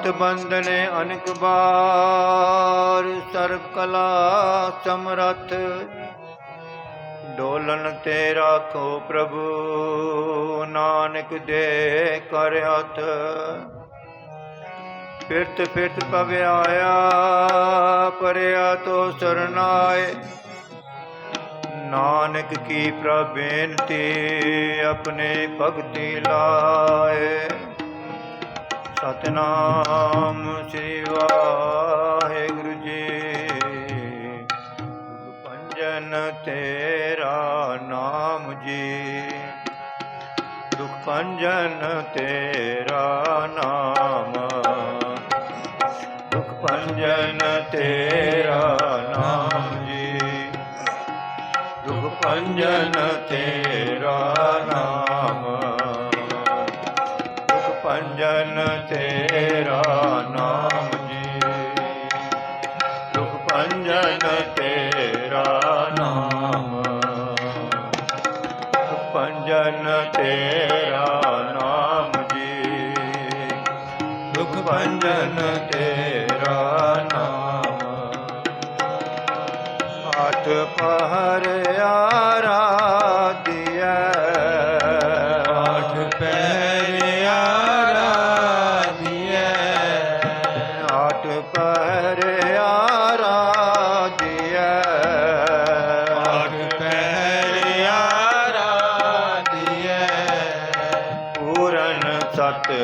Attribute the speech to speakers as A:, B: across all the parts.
A: ਹੱਥ ਬੰਦਨੇ ਅਨਕ ਬਾਰ ਸਰਬ ਕਲਾ ਸਮਰਥ। ਡੋਲਨ ਤੇ ਰਾਖੋ ਪ੍ਰਭੂ, ਨਾਨਕ ਦੇ ਕਰ ਹੱਥ। ਫਿਰਤ ਫਿਰਤ ਪਵਿ ਆਇਆ, ਪਰਿਆ ਤੋ ਸਰਨਾਏ। ਨਾਨਕ ਕੀ ਪ੍ਰਬੇਨਤੀ, ਆਪਣੇ ਭਗਤੀ ਲਾਏ। ਸਤਨਾਮ ਸ੍ਰੀ ਵਾਹਿਗੁਰੂ ਜੀ। ਪੰਜਨ ਤੇਰਾ ਨਾਮ ਜੀ। ਦੁਖ ਪੰਜਨ ਤੇਰਾ ਨਾਮ। ਦੁਖ ਪੰਜਨ ਤੇਰਾ ਨਾਮ ਜੀ। ਦੁਖ ਪੰਜਨ ਤੇਰਾ ਨਾਮ। ਦੁਖ ਤੇਰਾ ਨਾਮ।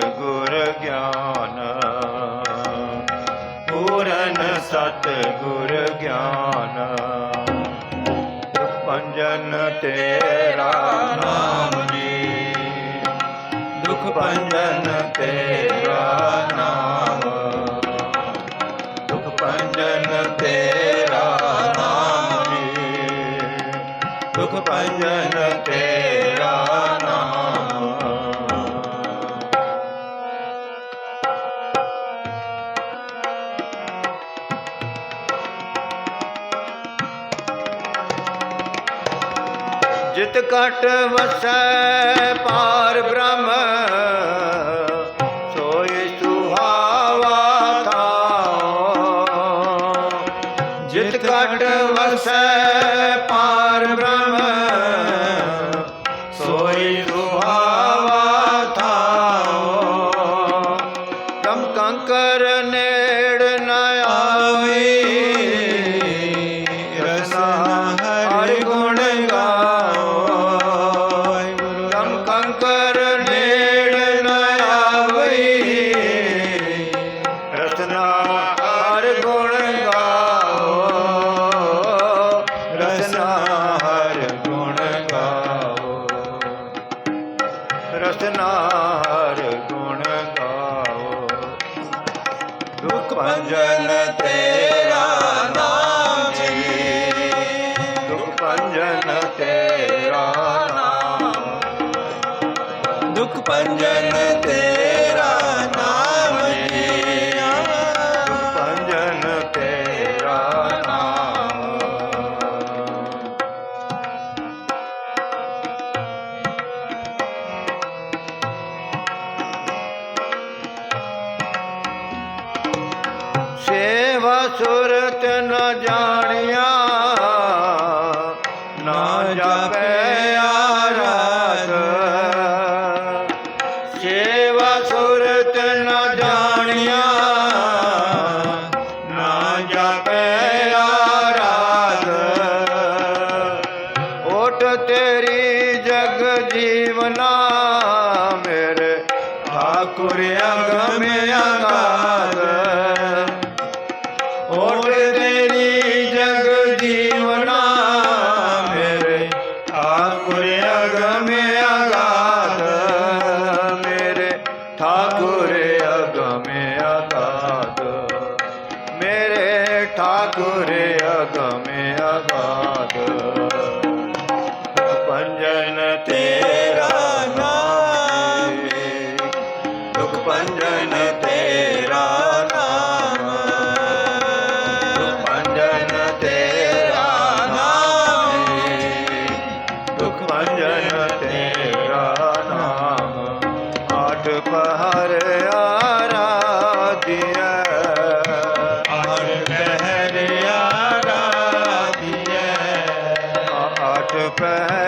A: ਗੁਰ ਗਿਆਨ। ਪੂਰਨ ਸਤ ਗੁਰ ਗਿਆਨ। ਦੁਖ ਪੰਜਨ ਤੇਰਾ ਨਾਮ ਜੀ। ਦੁਖ ਪੰਜਨ ਤੇਰਾ ਨਾਮ। ਦੁਖ ਪੰਜਨ ਤੇਰਾ ਨਾਮ ਜੀ। ਦੁਖ ਪੰਜਨ ਤੇਰਾ ਜਿਤ ਕਟ ਵਸੈ ਪਾਰ ਬ੍ਰਹਮ ਸੋਈ ਸੁਹਾਵਾ ਥਾਉ। ਜਿਤ ਕਟ ਵਸੈ ਪਾਰ ਬ੍ਰਹਮ ਸੋਈ ਦੁਖ ਭੰਜਨ ਠਾਕੁਰ ਅਗਮ ਅਗਾਧ ਓਟ ਤੇਰੀ ਜਗ ਜੀਵਨਾ ਮੇਰੇ ਠਾਕੁਰ ਅਗਮ ਅਗਾਧ ਮੇਰੇ ਠਾਕੁਰ ਅਗਮ ਅਗਾਧ ਮੇਰੇ ਠਾਕੁਰ ਅਗਮ ਅਗਾਧ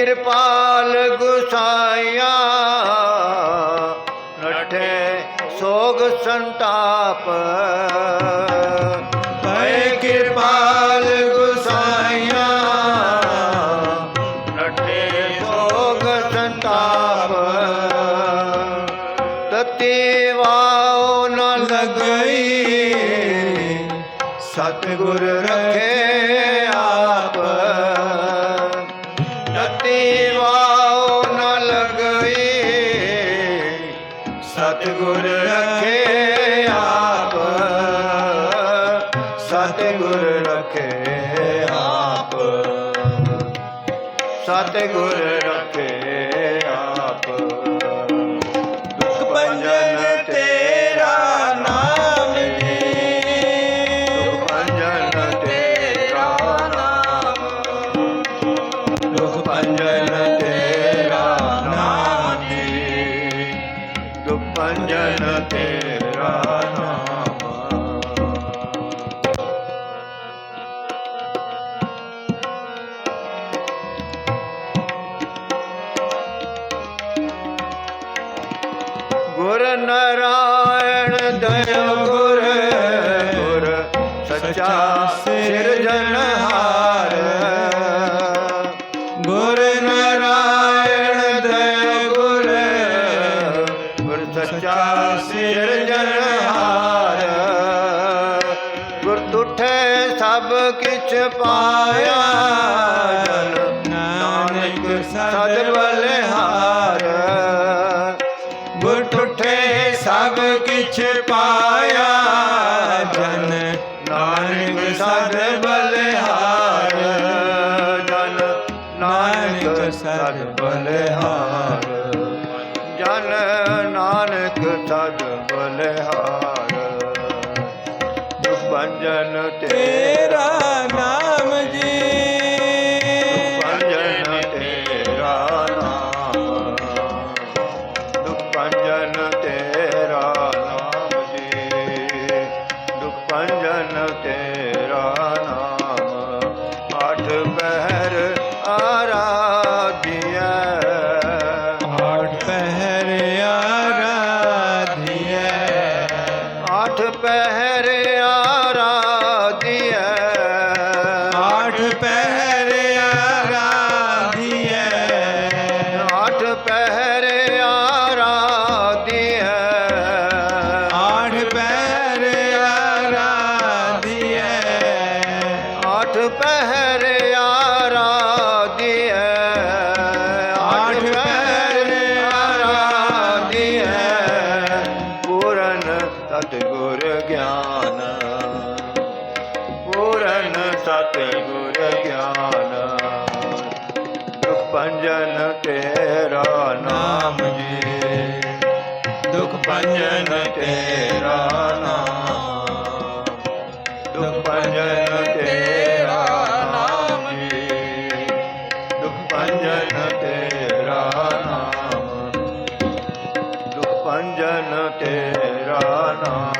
A: ਕਿਰਪਾਲ ਗੁਸਾਇਆ ਨਠੇ ਸੋਗ ਸੰਤਾਪ। ਪਏ ਕਿਰਪਾਲ ਗੁਸਾਇਆ ਨਠੇ ਸੋਗ ਸੰਤਾਪ। ਤਤੀ ਵਾਉ ਨ ਲਗਈ, ਸਤਿਗੁਰ ਰਖੇ ਸਤਿਗੁਰ ਰਖੇ ਆਪ। ਦੁਖ ਭੰਜਨ ਤੇਰਾ ਨਾਮ ਜੀ ਦੁਖ ਭੰਜਨ ਤੇਰਾ ਨਾਮ। ਦੁਖ ਭੰਜਨ ਤੇਰਾ ਨਾਮ ਜੀ ਦੁਖ ਭੰਜਨ ਤੇਰਾ ਸੱਚਾ ਸਿਰਜਨਹਾਰ ਗੁਰ ਨਾਰਾਇਣ ਦਇ ਗੁਰ ਗੁਰ ਸੱਚਾ ਸਿਰਜਨਹਾਰ ਗੁਰ ਤੁਠੇ ਸਭ ਕਿਛ ਪਾਇਆ ਜਨ, ਨਾਨਕ ਸਦ ਬਲਿਹਾਰ। ਗੁਰ ਟੁੱਟੇ ਸਭ ਕਿਛ ਪਾਇਆ ਨਾਨਕ ਸਦ ਬਲਿਹਾਰ। ਜਨ ਨਾਨਕ ਸਦ ਬਲਿਹਾਰ। ਭੰਜਨ
B: ਤੇਰਾ ਨਾਮ ਜੀ।
A: ਭੰਜਨ ਤੇਰਾ ਨਾਮ। ਦੁਖ ਭੰਜਨ ਤੇਰਾ ਆਠ ਪਹਿਰ ਆਰਾਧਿਐ
B: ਆਠ ਪਹਿਰ ਆਰਾਧਿਐ
A: ਆਠ ਪਹਿਰ ਆਰਾਧਿਐ
B: ਆਠ ਪਹਿਰ ਆਰਾਧਿਐ
A: ਆਠ ਪਹਿਰ ਭੰਜਨ ਤੇਰਾ ਨਾਮ ਜੀ। ਦੁਖ ਭੰਜਨ ਤੇਰਾ ਨਾਮ। ਦੁਖ ਭੰਜਨ ਤੇਰਾ ਨਾਮ ਜੀ। ਦੁਖ ਭੰਜਨ ਤੇਰਾ ਨਾਮ। ਦੁਖ ਭੰਜਨ ਤੇਰਾ ਨਾਮ।